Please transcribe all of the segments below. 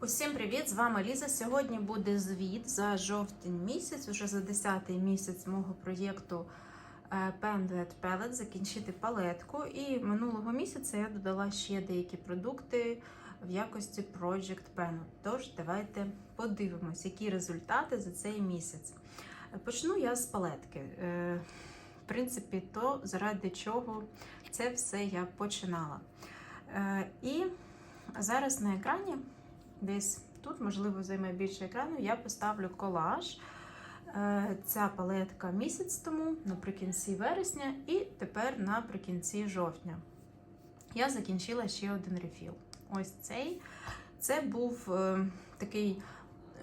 Усім привіт! З вами Ліза. Сьогодні буде звіт за жовтень місяць, уже за 10 місяць мого проєкту е, Pen That Palette, закінчити палетку. І минулого місяця я додала ще деякі продукти в якості Project Pen. Тож давайте подивимось, які результати за цей місяць. Почну я з палетки. Е, В принципі, то заради чого це все я починала. Е, І зараз на екрані десь тут, можливо, займе більше екрану, я поставлю колаж. Е, Ця палетка місяць тому, наприкінці вересня, і тепер наприкінці жовтня. Я закінчила ще один рефіл. Ось цей. Це був е, такий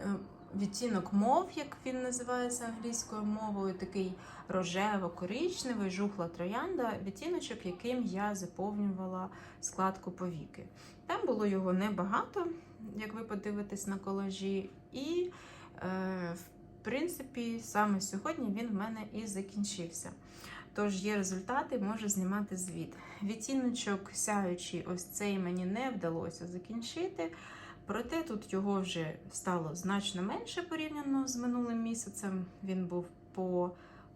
е, відтінок мов, як він називається англійською мовою, такий рожево-коричневий, жухла троянда, відтіночок, яким я заповнювала складку повіки. Там було його небагато, як ви подивитесь на колажі, і, е, в принципі, саме сьогодні він в мене і закінчився. Тож є результати, можу знімати звіт. Відтіночок сяючий, ось цей мені не вдалося закінчити. Проте тут його вже стало значно менше порівняно з минулим місяцем. Він був по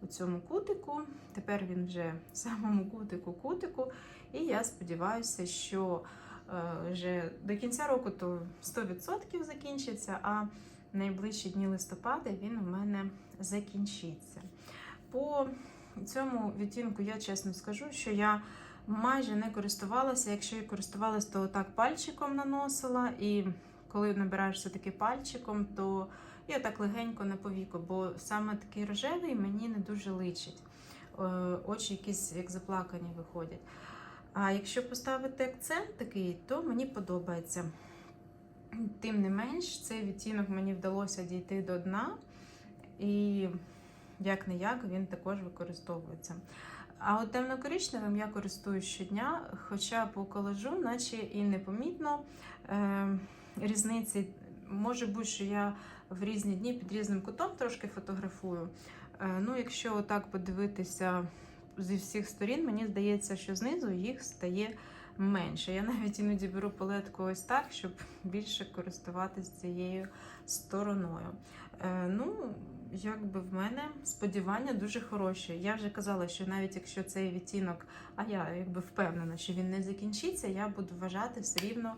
цьому кутику. Тепер він вже в самому кутику-кутику. І я сподіваюся, що вже до кінця року то 100% закінчиться, а найближчі дні листопада він у мене закінчиться. По цьому відтінку я чесно скажу, що я майже не користувалася. Якщо я користувалася, то так пальчиком наносила. І коли набираєш все-таки пальчиком, то я так легенько на повіку, бо саме такий рожевий мені не дуже личить. Е, Очі якісь як заплакані виходять. А якщо поставити акцент такий, то мені подобається. Тим не менш, цей відтінок мені вдалося дійти до дна, і як не як він також використовується. А от темно-коричневим я користуюсь щодня, хоча по колажу, наче і непомітно е, різниці. Може бути, що я в різні дні під різним кутом трошки фотографую. Е, ну, якщо отак подивитися зі всіх сторін, мені здається, що знизу їх стає менше. Я навіть іноді беру палетку ось так, щоб більше користуватися цією стороною. Е, ну, якби в мене сподівання дуже хороші. Я вже казала, що навіть якщо цей відтінок, а я якби впевнена, що він не закінчиться, я буду вважати все рівно,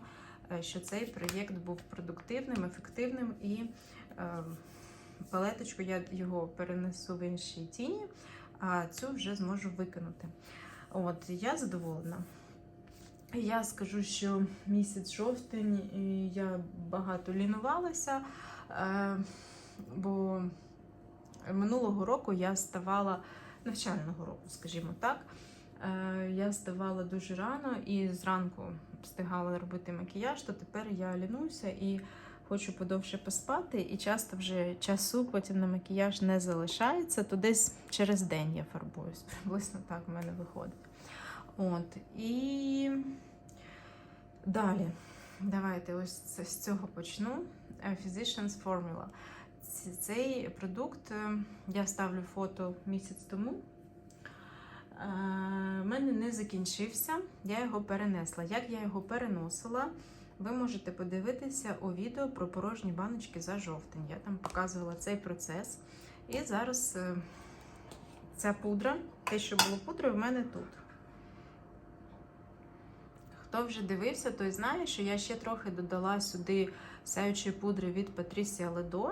е, що цей проєкт був продуктивним, ефективним і е, палеточку я його перенесу в іншій тіні, а цю вже зможу викинути. От, я задоволена. Я скажу, що місяць жовтень я багато лінувалася, е, бо минулого року я ставала навчального року, скажімо так. е, Я вставала дуже рано і зранку встигала робити макіяж, то тепер я лінуюся і хочу подовше поспати, і часто вже часу потім на макіяж не залишається, то десь через день я фарбуюсь. Приблизно так в мене виходить. От, і далі. Давайте ось з цього почну. Е, Physicians Formula. Цей продукт е, я ставлю фото місяць тому. У мене не закінчився, я його перенесла. Як я його переносила, ви можете подивитися у відео про порожні баночки за жовтень. Я там показувала цей процес. І зараз е, ця пудра, те, що було пудрою, в мене тут. Хто вже дивився, той знає, що я ще трохи додала сюди сяючої пудри від Patricia Ledo.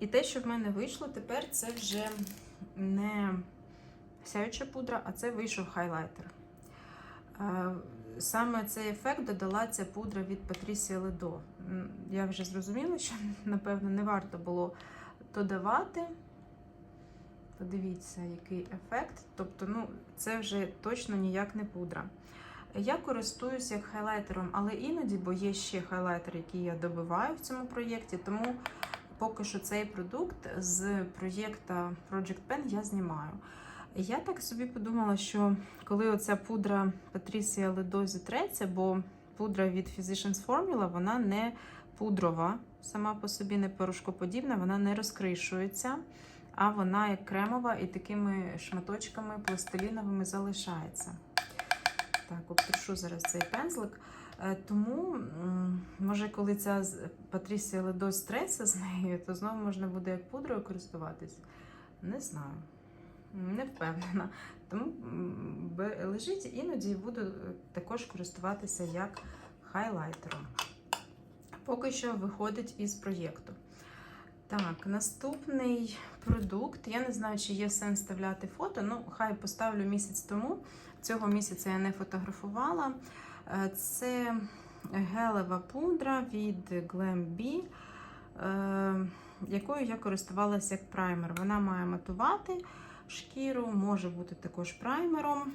І те, що в мене вийшло, тепер це вже не сяюча пудра, а це вийшов хайлайтер. Саме цей ефект додала ця пудра від Ledo. М, Я вже зрозуміла, що, напевно, не варто було додавати. Подивіться, який ефект. Тобто, ну, це вже точно ніяк не пудра. Я користуюся як хайлайтером, але іноді, бо є ще хайлайтер, який я добиваю в цьому проєкті, тому поки що цей продукт з проєкту Project Pen я знімаю. Я так собі подумала, що коли оця пудра Patricia Ledo зітреться, бо пудра від Physicians Formula, вона не пудрова, сама по собі не порошкоподібна, вона не розкришується, а вона як кремова і такими шматочками пластиліновими залишається. Так, обтрушу зараз цей пензлик. Е, Тому, може, коли ця Патрісія Ледо стреса з нею, то знову можна буде як пудрою користуватись. Не знаю. Не впевнена. Тому лежить іноді буду е, також користуватися як хайлайтером. Поки що виходить із проєкту. Так, наступний продукт. Я не знаю, чи є сенс вставляти фото. Ну, хай поставлю місяць тому. Цього місяця я не фотографувала. Е, Це гелева пудра від Glam.B, е, якою я користувалася як праймер. Вона має матувати шкіру, може бути також праймером.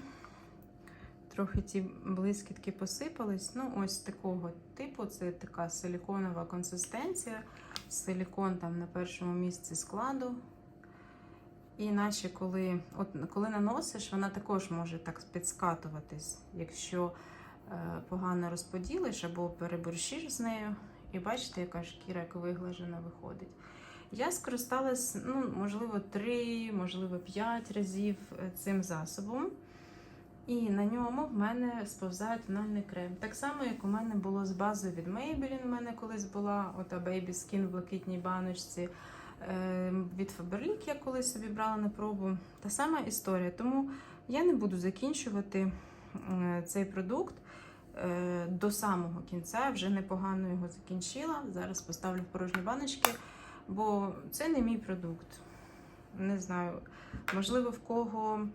Трохи ті блискітки посипались. Ну, ось такого типу. Це така силіконова консистенція. Силікон там на першому місці складу. І наче коли, от, коли наносиш, вона також може так підскатуватись, якщо е, погано розподілиш або переборщиш з нею. І бачите, яка шкіра як виглажена виходить. Я скористалась, ну, можливо, 3, можливо, 5 разів е, цим засобом. І на ньому в мене сповзає тональний крем. Так само, як у мене було з базою від Maybelline, у мене колись була ота Baby Skin в блакитній баночці. Е, Від Faberlic я колись собі брала на пробу. Та сама історія. Тому я не буду закінчувати е, цей продукт до самого кінця. Вже непогано його закінчила. Зараз поставлю в порожні баночки, бо це не мій продукт. Не знаю, можливо, в кого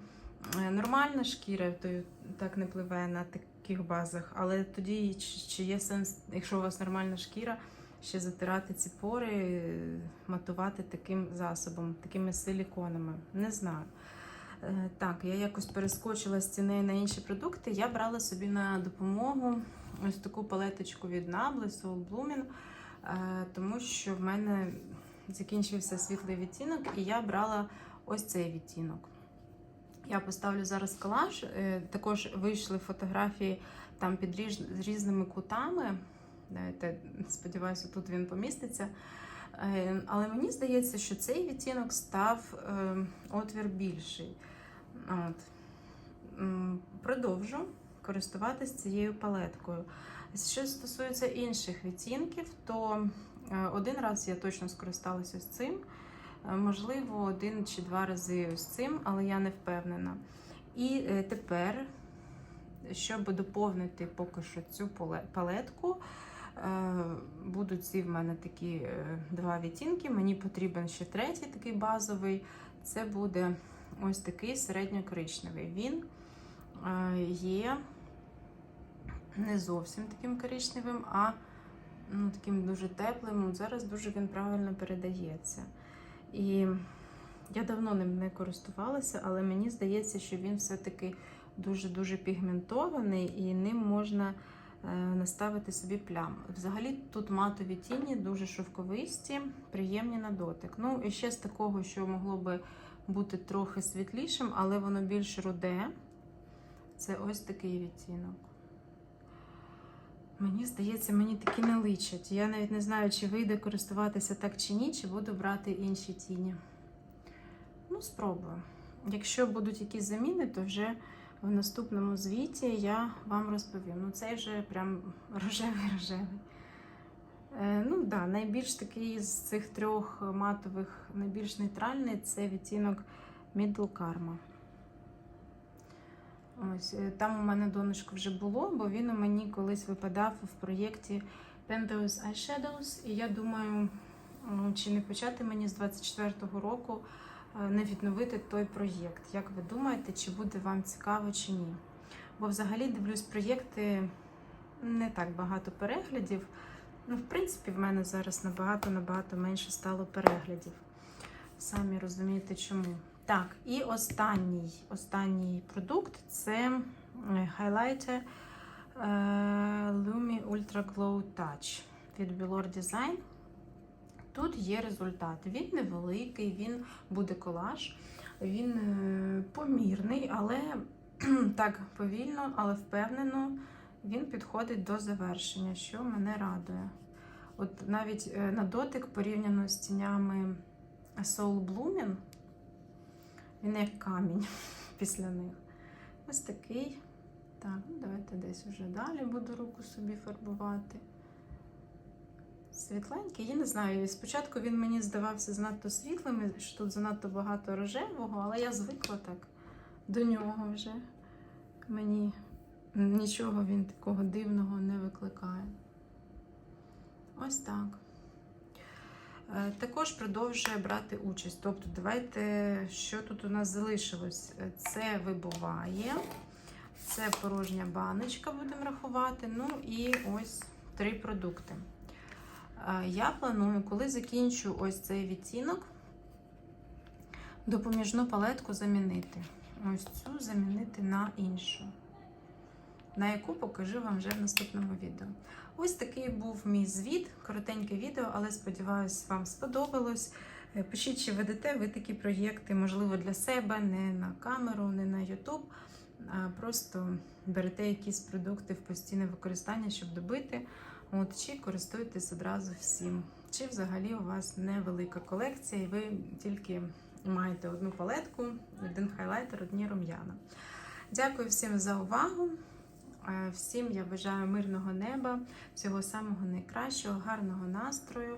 е, нормальна шкіра, то так не пливе на таких базах. Але тоді чи, є сенс, якщо у вас нормальна шкіра, ще затирати ці пори, е, матувати таким засобом, такими силіконами. Не знаю. Е, Так, я якось перескочила з ціни на інші продукти. Я брала собі на допомогу ось таку палеточку від Nabla Soul Blooming, тому що в мене закінчився світлий відтінок, і я брала ось цей відтінок. Я поставлю зараз колаж. Е, Також вийшли фотографії там під різ- з різними кутами. Дайте, сподіваюся, тут він поміститься. Е, Але мені здається, що цей відтінок став е, отвір більший. От. Продовжу користуватись цією палеткою. Що стосується інших відтінків, то е, один раз я точно скористалася з цим. Е, Можливо, один чи два рази з цим, але я не впевнена. І е, тепер, щоб доповнити поки що цю палетку, будуть ці в мене такі два відтінки. Мені потрібен ще третій, такий базовий. Це буде ось такий середньокоричневий. Він є не зовсім таким коричневим, а ну, таким дуже теплим. Зараз дуже він правильно передається. І я давно ним не користувалася, але мені здається, що він все-таки дуже-дуже пігментований і ним можна е, наставити собі плям. Взагалі тут матові тіні, дуже шовковисті, приємні на дотик. Ну, і ще з такого, що могло би бути трохи світлішим, але воно більш руде. Це ось такий відтінок. Мені здається, мені такі не личать. Я навіть не знаю, чи вийде користуватися так чи ні, чи буду брати інші тіні. Ну, спробую. Якщо будуть якісь заміни, то вже в наступному звіті я вам розповім. Ну, цей вже прям рожевий-рожевий. Е, ну, да, найбільш такий з цих трьох матових, найбільш нейтральний це відтінок Middle Karma. Ось е, там у мене донечко вже було, бо він у мені колись випадав в проєкті Pentos Eyeshadows. І я думаю, чи не почати мені з 24-го року е, не відновити той проєкт. Як ви думаєте, чи буде вам цікаво, чи ні? Бо взагалі дивлюсь проєкти не так багато переглядів. Ну, в принципі, в мене зараз набагато-набагато менше стало переглядів. Самі розумієте, чому. Так, і останній, останній продукт це е, хайлайтер е, Lumi Ultra Glow Touch від Bilor Design. Тут є результат. Він невеликий, він буде колаж, він е, помірний, але так повільно, але впевнено він підходить до завершення, що мене радує. От навіть на дотик порівняно з тінями Soul Blooming, він як камінь після них. Ось такий Так, ну давайте десь вже далі буду руку собі фарбувати. Світленький, я не знаю. Спочатку він мені здавався занадто світлим, що тут занадто багато рожевого, але я звикла так до нього вже. Мені нічого він такого дивного не викликає. Ось так. Е, Також продовжує брати участь. Тобто, давайте, що тут у нас залишилось? Е, Це вибуває, це порожня баночка, будемо рахувати. Ну і ось три продукти. Е, Я планую, коли закінчу ось цей відтінок, допоміжну палетку замінити. Ось цю замінити на іншу, на яку покажу вам вже в наступному відео. Ось такий був мій звіт, коротеньке відео, але сподіваюся, вам сподобалось. Е, Пишіть, чи ведете ви такі проєкти, можливо, для себе, не на камеру, не на YouTube, а просто берете якісь продукти в постійне використання, щоб добити. От, чи користуєтесь одразу всім. Чи взагалі у вас невелика колекція, і ви тільки маєте одну палетку, один хайлайтер, одні рум'яна. Дякую всім за увагу. Е, Всім я бажаю мирного неба, всього самого найкращого, гарного настрою.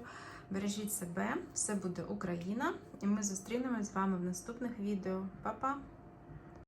Бережіть себе, все буде Україна, і ми зустрінемось з вами в наступних відео. Па-па!